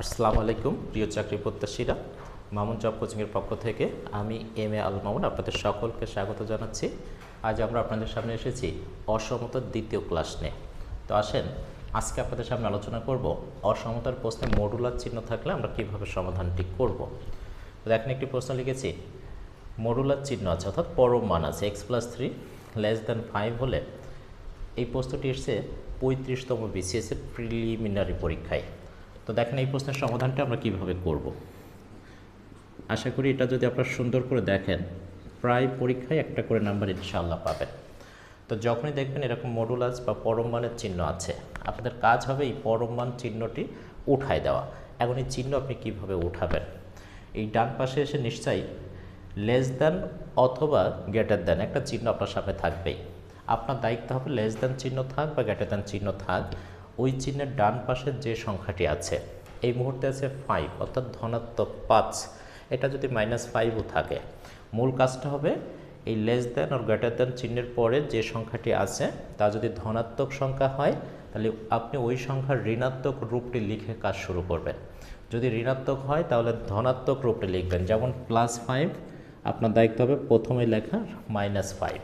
আসসালামু আলাইকুম, প্রিয় চাকরি প্রত্যাশীরা। মামুন জব কোচিংয়ের পক্ষ থেকে আমি এম এ আল মামুন আপনাদের সকলকে স্বাগত জানাচ্ছি। আজ আমরা আপনাদের সামনে এসেছি অসমতার দ্বিতীয় ক্লাস নিয়ে। তো আসেন, আজকে আপনাদের সামনে আলোচনা করব অসমতার প্রশ্নে মডুলার চিহ্ন থাকলে আমরা কীভাবে সমাধানটি করব। দেখেন, একটি প্রশ্ন লিখেছি, মডুলার চিহ্ন আছে, অর্থাৎ পরম মান আছে X plus three less than five হলে এই প্রশ্নটি এসছে পঁয়ত্রিশতম বিসিএসের প্রিলিমিনারি পরীক্ষায়। তো দেখেন এই প্রশ্নের সমাধানটা আমরা কীভাবে করব? আশা করি এটা যদি আপনারা সুন্দর করে দেখেন, প্রায় পরীক্ষায় একটা করে নাম্বার ইনশাআল্লাহ পাবেন। তো যখনই দেখবেন এরকম মডুলাস বা পরমমানের চিহ্ন আছে, আপনাদের কাজ হবে এই পরমমান চিহ্নটি উঠায় দেওয়া। এখন এই চিহ্ন আপনি কীভাবে উঠাবেন? এই ডান পাশে এসে নিশ্চয়ই লেস দ্যান অথবা গ্রেটার দ্যান একটা চিহ্ন আপনার সামনে থাকবেই। আপনার দায়িত্ব হবে লেস দ্যান চিহ্ন থাক বা গ্রেটার দ্যান চিহ্ন থাক। ওই চিহ্নের ডান পাশের যে সংখ্যাটি আছে, এই মুহূর্তে আছে ফাইভ অর্থাৎ ধনাত্মক পাঁচ। এটা যদি মাইনাস ফাইভও থাকে, মূল কাজটা হবে এই লেস দেন আর গ্রেটার দেন চিহ্নের পরে যে সংখ্যাটি আছে, তা যদি ধনাত্মক সংখ্যা হয়, তাহলে আপনি ওই সংখ্যার ঋণাত্মক রূপটি লিখে কাজ শুরু করবেন। যদি ঋণাত্মক হয়, তাহলে ধনাত্মক রূপটি লিখবেন, যেমন প্লাস ফাইভ আপনার দায়িত্ব হবে প্রথমে লেখা মাইনাস ফাইভ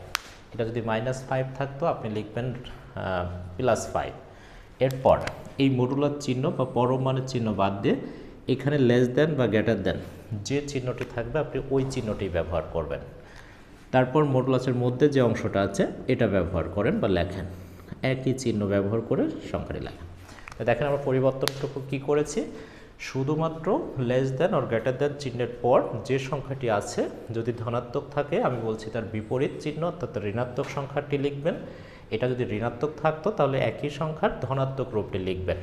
এটা যদি মাইনাস ফাইভ থাকতো, আপনি লিখবেন প্লাস ফাইভ এরপর এই মডুলার চিহ্ন বা পরমাণুর চিহ্ন বাদ দিয়ে এখানে লেস দেন বা গ্রেটার দেন যে চিহ্নটি থাকবে আপনি ওই চিহ্নটি ব্যবহার করবেন। তারপর মডুলাসের মধ্যে যে অংশটা আছে, এটা ব্যবহার করেন বা লেখেন। একই চিহ্ন ব্যবহার করে সংখ্যাটি লেখেন। দেখেন আমরা পরিবর্তনটুকু কী করেছি? শুধুমাত্র লেস দেন আর গ্রেটার দেন চিহ্নের পর যে সংখ্যাটি আছে, যদি ধনাত্মক থাকে, আমি বলছি তার বিপরীত চিহ্ন, অর্থাৎ ঋণাত্মক সংখ্যাটি লিখবেন। এটা যদি ঋণাত্মক থাকতো, তাহলে একই সংখ্যার ধনাত্মক রূপটি লিখবেন।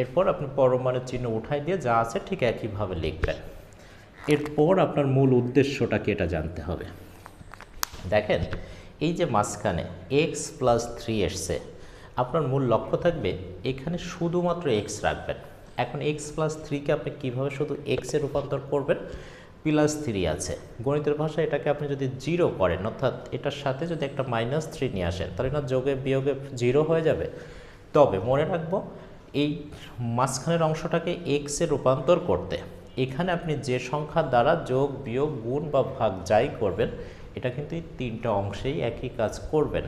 এরপর আপনি পরমাণুর চিহ্ন উঠাই দিয়ে যা আছে ঠিক একইভাবে লিখবেন। এরপর আপনার মূল উদ্দেশ্যটা কি এটা জানতে হবে। দেখেন, এই যে মাঝখানে এক্স প্লাস থ্রি এসছে, আপনার মূল লক্ষ্য থাকবে এখানে শুধুমাত্র এক্স রাখবেন। এখন এক্স প্লাস থ্রিকে আপনি কীভাবে শুধু এক্সে রূপান্তর করবেন? প্লাস থ্রি আছে। গণিতের ভাষায় এটাকে আপনি যদি জিরো করেন, অর্থাৎ এটার সাথে যদি একটা মাইনাস থ্রি নিয়ে আসেন, তাহলে না যোগে বিয়োগে জিরো হয়ে যাবে। তবে মনে রাখব, এই মাঝখানের অংশটাকে এক্সে রূপান্তর করতে, এখানে আপনি যে সংখ্যা দ্বারা যোগ, বিয়োগ, গুণ বা ভাগ যাই করবেন, এটা কিন্তু এই তিনটা অংশেই একই কাজ করবেন।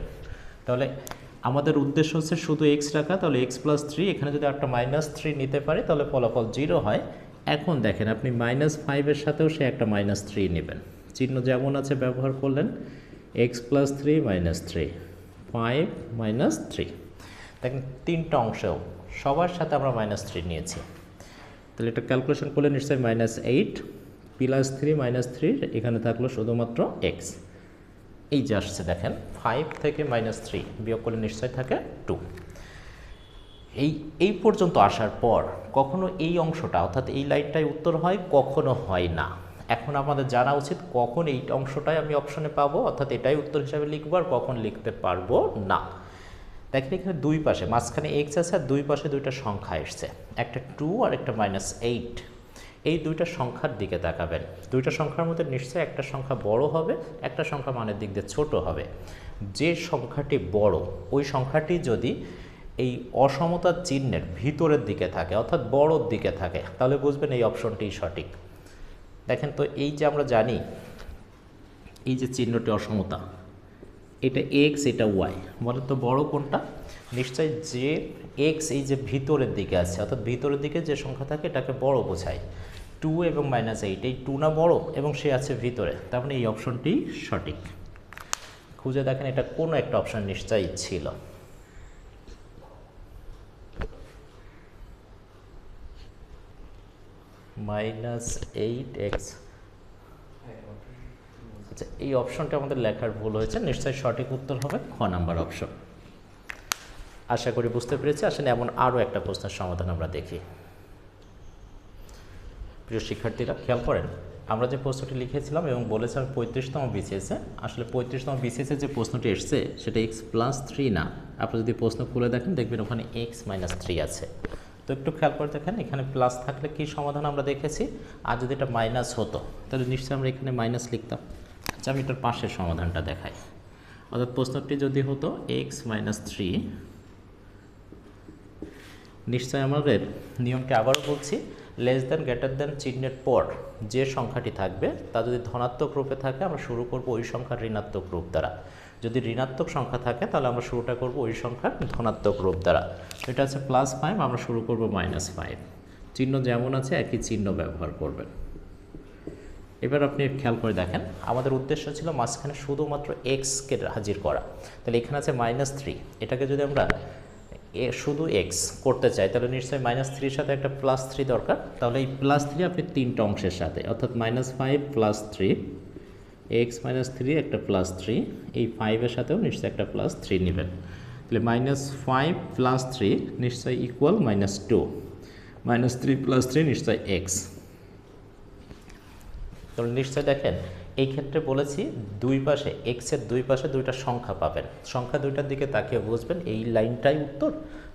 তাহলে আমাদের উদ্দেশ্য হচ্ছে শুধু এক্স রাখা, তাহলে এক্স প্লাস থ্রি এখানে যদি একটা মাইনাস থ্রি নিতে পারি, তাহলে ফলাফল জিরো হয়। এখন দেখেন আপনি মাইনাস ফাইভের সাথেও সে একটা মাইনাস থ্রি নেবেন। চিহ্ন যেমন আছে ব্যবহার করলেন X plus three minus three five minus three দেখেন তিনটা অংশেও সবার সাথে আমরা মাইনাস থ্রি নিয়েছি। তাহলে এটা ক্যালকুলেশন করলে নিশ্চয়ই minus eight plus three minus three এখানে থাকল শুধুমাত্র এক্স এই যে আসছে দেখেন ফাইভ থেকে মাইনাস থ্রি বিয়োগ করলে নিশ্চয় থাকে টু এই এই পর্যন্ত আসার পর কখনো এই অংশটা, অর্থাৎ এই লাইনটাই উত্তর হয়, কখনো হয় না। এখন আমাদের জানা উচিত কখন এই অংশটাই আমি অপশনে পাবো, অর্থাৎ এটাই উত্তর হিসাবে লিখব আর কখন লিখতে পারব না। দেখেন এখানে দুই পাশে, মাঝখানে এক্স আছে আর দুই পাশে দুইটা সংখ্যা এসছে। একটা টু আর একটা মাইনাস এইট এই দুইটা সংখ্যার দিকে তাকাবেন। দুইটা সংখ্যার মধ্যে নিশ্চয়ই একটা সংখ্যা বড় হবে, একটা সংখ্যা মানের দিক দিয়ে ছোট হবে। যে সংখ্যাটি বড়, ওই সংখ্যাটি যদি এই অসমতার চিহ্নের ভিতরের দিকে থাকে, অর্থাৎ বড়োর দিকে থাকে। তাহলে বুঝবেন এই অপশনটি সঠিক। দেখেন তো, এই যে আমরা জানি, এই যে চিহ্নটি অসমতা, এটা এক্স এটা ওয়াই বলে তো, বড় কোনটা? নিশ্চয় যে এক্স এই যে ভিতরের দিকে আছে, অর্থাৎ ভিতরের দিকে যে সংখ্যা থাকে, এটাকে বড় বোঝায়। টু এবং মাইনাস এইট এই টু না বড়, এবং সে আছে ভিতরে। তার মানে এই অপশনটি সঠিক। খুঁজে দেখেন, এটা কোনো একটা অপশন নিশ্চয়ই ছিল। মাইনাস এইট এক্স আচ্ছা এই অপশনটা আমাদের লেখার ভুল হয়েছে নিশ্চয়ই সঠিক উত্তর হবে খ নাম্বার অপশন আশা করি বুঝতে পেরেছি আসলে এমন আরও একটা প্রশ্নের সমাধান আমরা দেখি। প্রিয় শিক্ষার্থীরা, খেয়াল করেন, আমরা যে প্রশ্নটি লিখেছিলাম এবং বলেছিলাম পঁয়ত্রিশতম বিসিএসে আসলে পঁয়ত্রিশতম বিসিএসে যে প্রশ্নটি এসছে, সেটা এক্স প্লাস থ্রি না। আপনি যদি প্রশ্ন খুলে দেখেন, দেখবেন ওখানে এক্স মাইনাস থ্রি আছে। তো একটু খেয়াল করে দেখেন, এখানে প্লাস থাকলে কি সমাধান আমরা দেখেছি? আর যদি এটা মাইনাস হতো, তাহলে নিশ্চয়ই আমরা এখানে মাইনাস লিখতাম। আচ্ছা আমি এটার পাশের সমাধানটা দেখাই। অর্থাৎ প্রশ্নটি যদি হতো এক্স মাইনাস থ্রি নিশ্চয় আমাদের নিয়মটি আবারও বলছি লেস দেন গ্রেটার দেন চিহ্নের পর যে সংখ্যাটি থাকবে, তা যদি ধনাত্মক রূপে থাকে, আমরা শুরু করব ওই সংখ্যার ঋণাত্মক রূপ দ্বারা। যদি ঋণাত্মক সংখ্যা থাকে, তাহলে আমরা শুরুটা করব ওই সংখ্যার ধনাত্মক রূপ দ্বারা। এটা আছে প্লাস ফাইভ আমরা শুরু করব মাইনাস ফাইভ চিহ্ন যেমন আছে, একই চিহ্ন ব্যবহার করবেন। এবার আপনি খেয়াল করে দেখেন, আমাদের উদ্দেশ্য ছিল মাঝখানে শুধুমাত্র এক্সকে হাজির করা। তাহলে এখানে আছে মাইনাস থ্রি এটাকে যদি আমরা এ শুধু এক্স করতে চাই, তাহলে নিশ্চয়ই মাইনাস থ্রির সাথে একটা প্লাস থ্রি দরকার। তাহলে এই প্লাস থ্রি আপনি তিনটা অংশের সাথে, অর্থাৎ minus five plus three X minus three একটা প্লাস থ্রি, এই ফাইভের সাথেও নিশ্চয়ই একটা প্লাস থ্রি নেবেন। তাহলে মাইনাস ফাইভ প্লাস থ্রি নিশ্চয়ই equal minus two minus three plus three নিশ্চয়ই এক্স তাহলে নিশ্চয় দেখেন, এই ক্ষেত্রে বলেছি দুই পাশে এক্সের দুই পাশে দুইটা সংখ্যা পাবেন। সংখ্যা দুইটার দিকে তাকিয়ে বুঝবেন এই লাইনটাই উত্তর,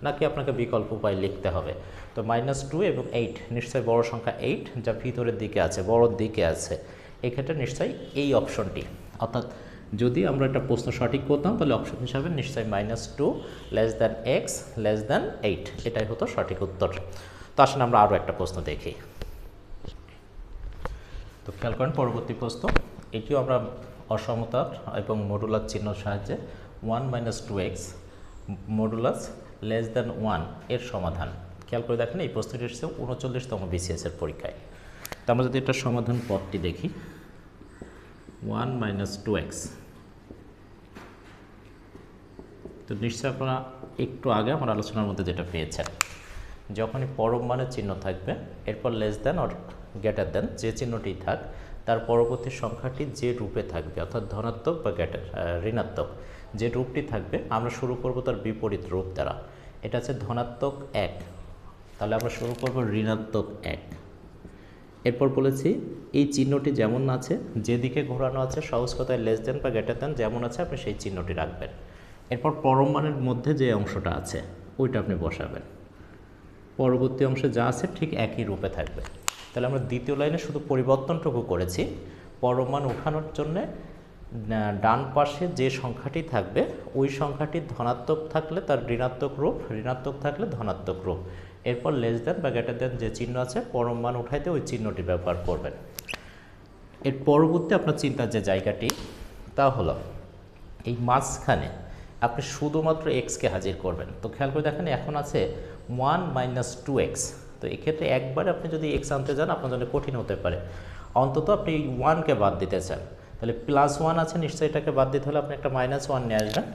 নাকি আপনাকে বিকল্প উপায় লিখতে হবে। তো মাইনাস টু এবং এইট নিশ্চয়ই বড় সংখ্যা এইট যা ভিতরের দিকে আছে বড়র দিকে আছে। এক্ষেত্রে নিশ্চয়ই এই অপশনটি অর্থাৎ যদি আমরা একটা প্রশ্ন সঠিক করতাম, তাহলে অপশন হিসাবে নিশ্চয়ই minus two less than X less than eight এটাই হতো সঠিক উত্তর। তো আসলে আমরা আরও একটা প্রশ্ন দেখি। তো খেয়াল করেন পরবর্তী প্রশ্ন, এটিও আমরা অসমতার এবং মডুলার চিহ্ন সাহায্যে one minus two X modulus less than ওয়ানের সমাধান। খেয়াল করে দেখেন এই প্রশ্নটি এসেছে উনচল্লিশতম বিসিএসের পরীক্ষায়। তো আমরা যদি এটা সমাধান পথটি দেখি ওয়ান মাইনাস টু এক্স তো নিশ্চয়ই আপনারা একটু আগে আমার আলোচনার মধ্যে যেটা পেয়েছেন, যখনই পরম মানের চিহ্ন থাকবে, এরপর less than or greater than যে চিহ্নটি থাক, তার পরবর্তী সংখ্যাটি যে রূপে থাকবে, অর্থাৎ ধনাত্মক বা গ্রেটার ঋণাত্মক যে রূপটি থাকবে, আমরা শুরু করব তার বিপরীত রূপ দ্বারা। এটা হচ্ছে ধনাত্মক এক। তাহলে আমরা শুরু করব ঋণাত্মক এক। এরপর বলেছি, এই চিহ্নটি যেমন আছে, যেদিকে ঘোরানো আছে, সহজ কথায় লেস দেন বা গ্রেটার দেন যেমন আছে, আপনি সেই চিহ্নটি রাখবেন। এরপর পরম মানের মধ্যে যে অংশটা আছে, ওইটা আপনি বসাবেন। পরবর্তী অংশে যা আছে, ঠিক একই রূপে থাকবে। তাহলে আমরা দ্বিতীয় লাইনে শুধু পরিবর্তনটুকু করেছি। পরমান উঠানোর জন্যে ডান পাশে যে সংখ্যাটি থাকবে, ওই সংখ্যাটি ধনাত্মক থাকলে তার ঋণাত্মক রূপ, ঋণাত্মক থাকলে ধনাত্মক রূপ। এরপর লেস দেন বা গ্রেটার দেন যে চিহ্ন আছে, পরম মান উঠাইতে ওই চিহ্নটি ব্যবহার করবেন। এর পরবর্তী আপনার চিন্তার যে জায়গাটি, তা হলো এই মাঝখানে আপনি শুধুমাত্র এক্সকে হাজির করবেন। তো খেয়াল করে দেখেন, এখন আছে ওয়ান মাইনাস টু এক্স তো এক্ষেত্রে একবার আপনি যদি এক্স আনতে যান, আপনার জন্য কঠিন হতে পারে। অন্তত আপনি এই ওয়ানকে বাদ দিতে চান। তাহলে প্লাস ওয়ান আছে, নিশ্চয়ই এটাকে বাদ দিতে হলে আপনি একটা মাইনাস ওয়ান নিয়ে আসবেন।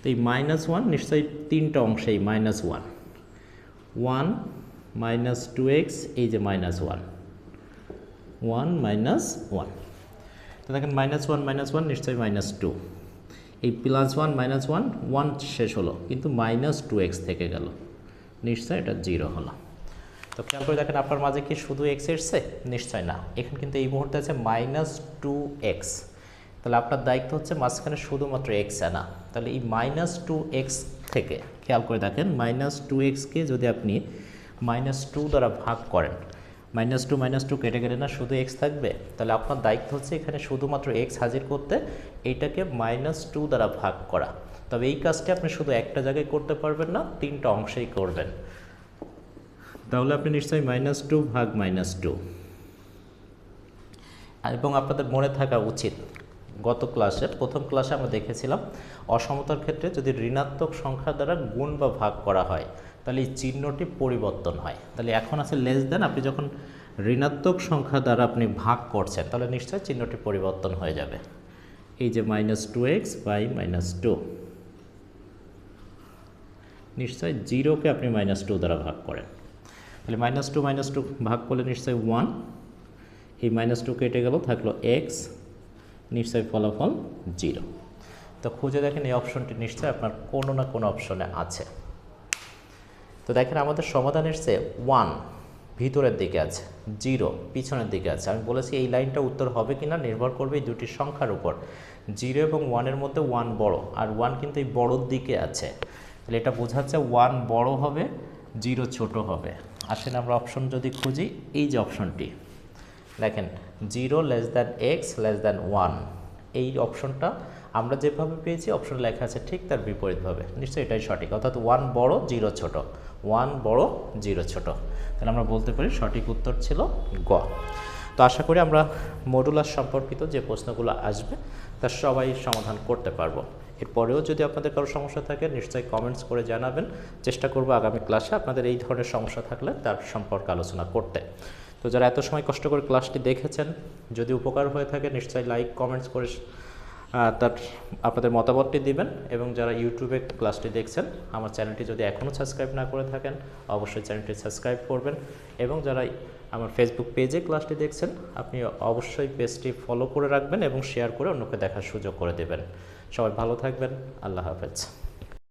তো এই মাইনাস ওয়ান নিশ্চয়ই তিনটা অংশেই minus one one minus two X এই যে minus one one minus one তো দেখেন মাইনাস ওয়ান মাইনাস ওয়ান নিশ্চয়ই মাইনাস টু এই plus one minus one one শেষ হলো, কিন্তু মাইনাস টু এক্স থেকে গেল। নিশ্চয় এটা জিরো হলো। তো খেয়াল করে দেখেন আপনার মাঝে কি শুধু এক্স এসছে? নিশ্চয় না। এখানে কিন্তু এই মুহূর্তে আছে মাইনাস টু এক্স তাহলে আপনার দায়িত্ব হচ্ছে মাঝখানে শুধুমাত্র এক্স আনা। তাহলে এই মাইনাস টু এক্স থেকে, খেয়াল করে দেখেন মাইনাস টু এক্সকে যদি আপনি মাইনাস টু দ্বারা ভাগ করেন মাইনাস টু মাইনাস টু কেটে গেলে না শুধু এক্স থাকবে? তাহলে আপনার দায়িত্ব হচ্ছে এখানে শুধুমাত্র এক্স হাজির করতে এইটাকে মাইনাস টু দ্বারা ভাগ করা। তবে এই কাজটি আপনি শুধু একটা জায়গায় করতে পারবেন না, তিনটা অংশেই করবেন। তাহলে আপনি নিশ্চয়ই মাইনাস টু ভাগ মাইনাস টু এবং আপনাদের মনে থাকা উচিত গত ক্লাসে প্রথম ক্লাসে আমরা দেখেছিলাম অসমতার ক্ষেত্রে যদি ঋণাত্মক সংখ্যা দ্বারা গুণ বা ভাগ করা হয়, তাহলে এই চিহ্নটি পরিবর্তন হয়। তাহলে এখন আছে লেস দেন আপনি যখন ঋণাত্মক সংখ্যা দ্বারা আপনি ভাগ করছেন, তাহলে নিশ্চয়ই চিহ্নটি পরিবর্তন হয়ে যাবে। এই যে minus two X by minus two নিশ্চয়ই জিরোকে আপনি মাইনাস টু দ্বারা ভাগ করেন। তাহলে মাইনাস টু মাইনাস টু ভাগ করলে নিশ্চয়ই ওয়ান এই মাইনাস টু কেটে গেল, থাকল এক্স নিশ্চয়ই ফলাফল জিরো। তো খুঁজে দেখেন এই অপশনটি নিশ্চয়ই আপনার কোনো না কোনো অপশনে আছে। তো দেখেন আমাদের সমাধান এসছে ওয়ান ভিতরের দিকে আছে, জিরো পিছনের দিকে আছে। আমি বলেছি এই লাইনটা উত্তর হবে কিনা নির্ভর করবে এই দুটি সংখ্যার উপর। জিরো এবং ওয়ানের মধ্যে ওয়ান বড়, আর ওয়ান কিন্তু এই বড়োর দিকে আছে। তাহলে এটা বোঝাচ্ছে ওয়ান বড় হবে, জিরো ছোট হবে। আসেন আমরা অপশন যদি খুঁজি, এই যে অপশনটি দেখেন zero less than X less than one এই অপশনটা আমরা যেভাবে পেয়েছি, অপশন লেখা আছে ঠিক তার বিপরীতভাবে। নিশ্চয়ই এটাই সঠিক। অর্থাৎ ওয়ান বড় জিরো ছোট। ওয়ান বড় জিরো ছোট। তাহলে আমরা বলতে পারি সঠিক উত্তর ছিল গ। তো আশা করি আমরা মডুলার সম্পর্কিত যে প্রশ্নগুলো আসবে তার সবাই সমাধান করতে পারব। এরপরেও যদি আপনাদের কারও সমস্যা থাকে, নিশ্চয়ই কমেন্টস করে জানাবেন। চেষ্টা করব আগামী ক্লাসে আপনাদের এই ধরনের সমস্যা থাকলে তার সম্পর্কে আলোচনা করতে। তো যারা এত সময় কষ্ট করে ক্লাসটি দেখেছেন, যদি উপকার হয়ে থাকে, নিশ্চয়ই লাইক কমেন্টস করে তার, আপনাদের মতামতটি দিবেন এবং যারা ইউটিউবে ক্লাসটি দেখছেন, আমার চ্যানেলটি যদি এখনও সাবস্ক্রাইব না করে থাকেন, অবশ্যই চ্যানেলটি সাবস্ক্রাইব করবেন এবং যারা আমার ফেসবুক পেজে ক্লাসটি দেখছেন, আপনি অবশ্যই পেজটি ফলো করে রাখবেন এবং শেয়ার করে অন্যকে দেখার সুযোগ করে দেবেন। সবাই ভালো থাকবেন, আল্লাহ হাফেজ।